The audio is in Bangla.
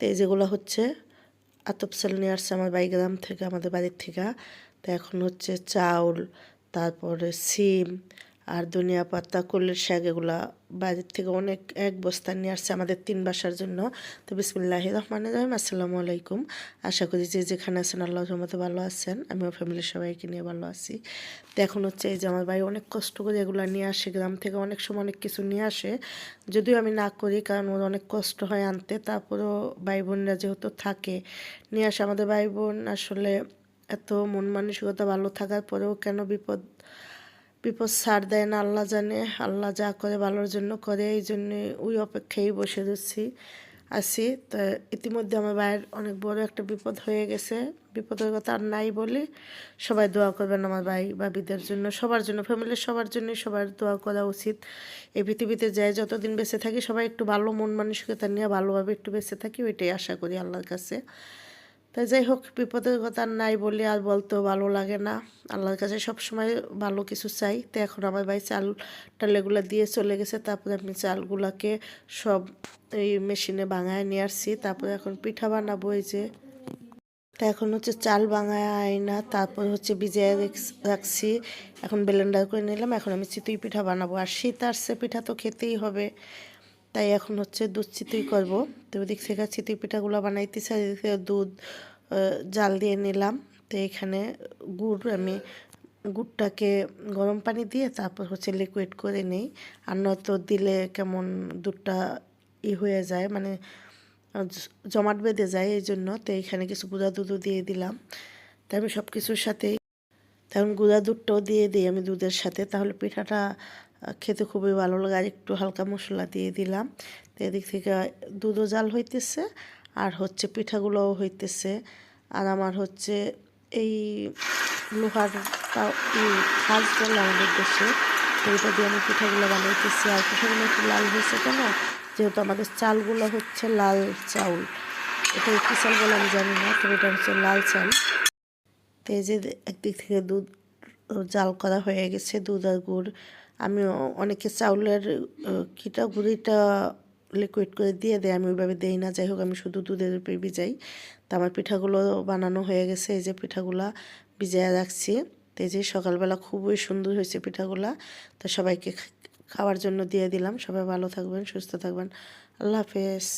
তো এই যেগুলো হচ্ছে, আতপ চাল নিয়ে আসছে আমার বাইগ্রাম থেকে, আমাদের বাড়ির থেকে। তো এখন হচ্ছে চাউল, তারপরে সিম আর ধনিয়া পাতা কলের শাক এগুলা বাড়ির থেকে অনেক, এক বস্তা নিয়ে আসছে আমাদের তিন বাসার জন্য। তো বিসমিল্লাহ রহমান রহিম, আসসালামু আলাইকুম। আশা করি যে যেখানে আছেন আল্লাহ রহমতে ভালো আছেন। আমিও ফ্যামিলির সবাইকে নিয়ে ভালো আছি। তো এখন হচ্ছে এই যে আমার ভাই অনেক কষ্ট করে এগুলো নিয়ে আসে, গ্রাম থেকে অনেক সময় অনেক কিছু নিয়ে আসে। যদিও আমি না করি, কারণ ওর অনেক কষ্ট হয় আনতে। তারপরেও ভাই বোনরা যেহেতু থাকে, নিয়ে আসে। আমাদের ভাই বোন আসলে এত মন মানসিকতা ভালো থাকার পরেও কেন বিপদ বিপদ ছাড় দেয় না, আল্লাহ জানে, আল্লাহ যা করে ভালোর জন্য করে, এই জন্যে ওই অপেক্ষায় বসে রয়েছি, আছি। তো ইতিমধ্যে আমার ভাইয়ের অনেক বড় একটা বিপদ হয়ে গেছে। বিপদের কথা আর নাই বলে সবাই দোয়া করবেন আমার ভাই ভাবিদের জন্য, সবার জন্য ফ্যামিলির সবার জন্যই সবার দোয়া করা উচিত। এই পৃথিবীতে যাই যতদিন বেঁচে থাকি সবাই একটু ভালো মন মানসিকতা নিয়ে ভালোভাবে একটু বেঁচে থাকি, ওইটাই আশা করি আল্লাহর কাছে। তাই যাই হোক, বিপদের কথা নাই বলে আর বলতেও ভালো লাগে না। আল্লাহর কাছে সব সময় ভালো কিছু চাই। তো এখন আমার ভাই চাল টাল এগুলো দিয়ে চলে গেছে। তারপরে আমি চালগুলাকে সব এই মেশিনে ভাঙায় নিয়ে আসছি। তারপরে এখন পিঠা বানাবো এই যে। তা এখন হচ্ছে চাল বাঙায় আয়না তারপর হচ্ছে ভিজিয়ে রাখছি। এখন ব্লেন্ডার করে নিলাম। এখন আমি চিতই পিঠা বানাবো। আর শীত আসছে, পিঠা তো খেতেই হবে। তাই এখন হচ্ছে দুধ চিতই করব। তো ওদিক থেকে চিতই পিঠাগুলো বানাইতেছি এদিকে দুধ জাল দিয়ে নিলাম। তো এখানে গুড়, আমি গুড়টাকে গরম পানি দিয়ে তারপর হচ্ছে লিকুইড করে নেই। আর নয়তো দিলে কেমন দুধটা ই হয়ে যায় মানে জমাট বেঁধে যায়, এই জন্য। তো এখানে কিছু গুঁড়া দুধও দিয়ে দিলাম। তাই আমি সব কিছুর সাথেই তখন গুঁড়া দুধটাও দিয়ে দিই আমি দুধের সাথে। তাহলে পিঠাটা খেতে খুবই ভালো লাগে। আর একটু হালকা মশলা দিয়ে দিলাম। তো এদিক থেকে দুধও জাল হইতেছে আর হচ্ছে পিঠাগুলোও হইতেছে। আর আমার হচ্ছে এই লোহার খাস বলে আমাদের দেশে এটা দিয়ে আমি পিঠাগুলো বানাইতেছি। আর পিঠাগুলো একটু লাল হয়েছে কেন? যেহেতু আমাদের চালগুলো হচ্ছে লাল চাউল। এটা কী চাল বলে আমি জানি না, তবে এটা হচ্ছে লাল চাল। তো যে একদিক থেকে দুধ জাল করা হয়ে গেছে, দুধ আর গুড়। আমি অনেকে চাউলের কিটা গুঁড়িটা লিকুইড করে দিয়ে দেয়, আমি ওইভাবে দেই না। যাই হোক, আমি শুধু দুধের উপরে ভিজাই। তো আমার পিঠাগুলো বানানো হয়ে গেছে, এই যে পিঠাগুলা ভিজাইয়া রাখছি। তো এই যে সকালবেলা খুবই সুন্দর হয়েছে পিঠাগুলা। তো সবাইকে খাওয়ার জন্য দিয়ে দিলাম। সবাই ভালো থাকবেন, সুস্থ থাকবেন। আল্লাহ হাফেজ।